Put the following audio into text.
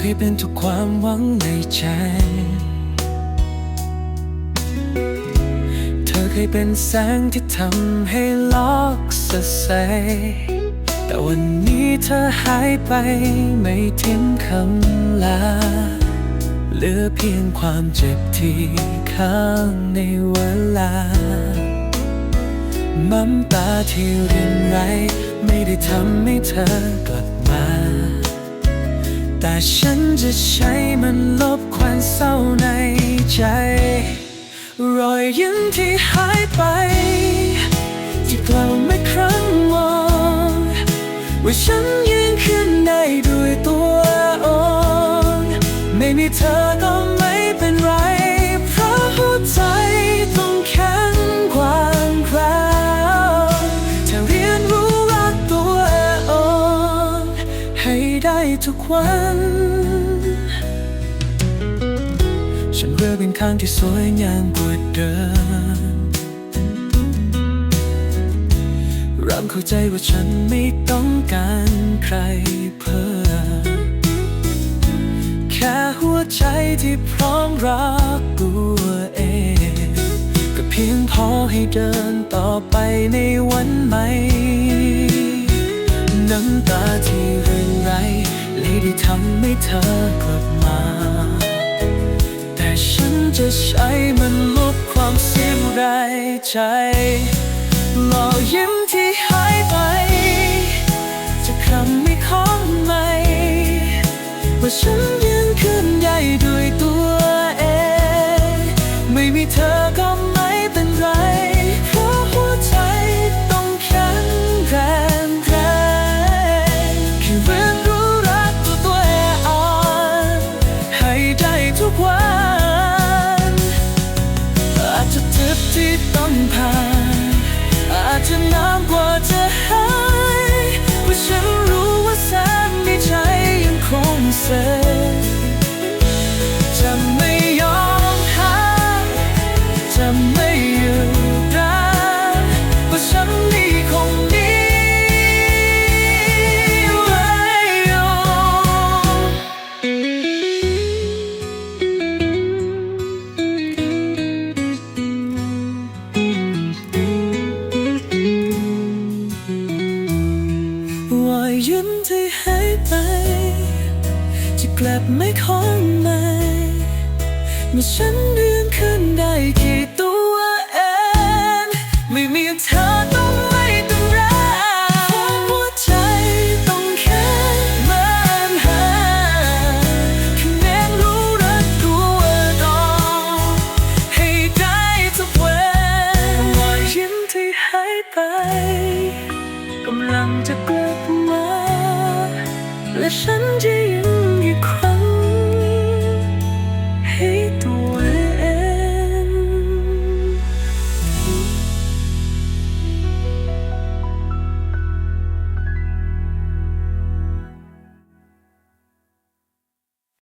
เคยเป็นทุกความหวังในใจ เธอเคยเป็นแสงที่ทำให้โลกสดใส แต่วันนี้เธอหายไปไม่ทิ้งคำลา เหลือเพียงความเจ็บที่ข้างในเวลาน้ำตาที่รินไหลไม่ได้ทำให้เธอกลับ แต่ฉันจะใช้มันลบความเศร้าในใจ รอยยิ้มที่หายไปที่กล่าวไม่ครั้งมองว่าฉันยืนขึ้นได้ด้วยตัวเองไม่มีเธอก็ ทุกวัน ฉันเลือกเป็นข้างที่สวยงามกว่าเดิมริ่มเข้าใจว่าฉันไม่ต้องการใครเพิ่มแค่หัวใจที่พร้อมรักตัวเอง ก็เพียงพอให้เดินต่อไปในวัน เธอกลับมา แต่ฉันจะใช้มันลบความเสียดายใจรอยยิ้มที่หายไป จะคำไม่ของใหม่ว่าฉันยืนขึ้น ที่ รอยยิ้มที่หายไป จะกลับไม่คงใหม่เมื่อฉันเดือนขึ้นได้แค่ตัวเองไม่มีเธอต้องไม่ต้องรักหัวใจต้องแค่มันหาแค่แน่รู้รักตัวเองให้ได้ทุกวันรอยยิ้มที่หายไปกำลังจะกลับ มาและฉั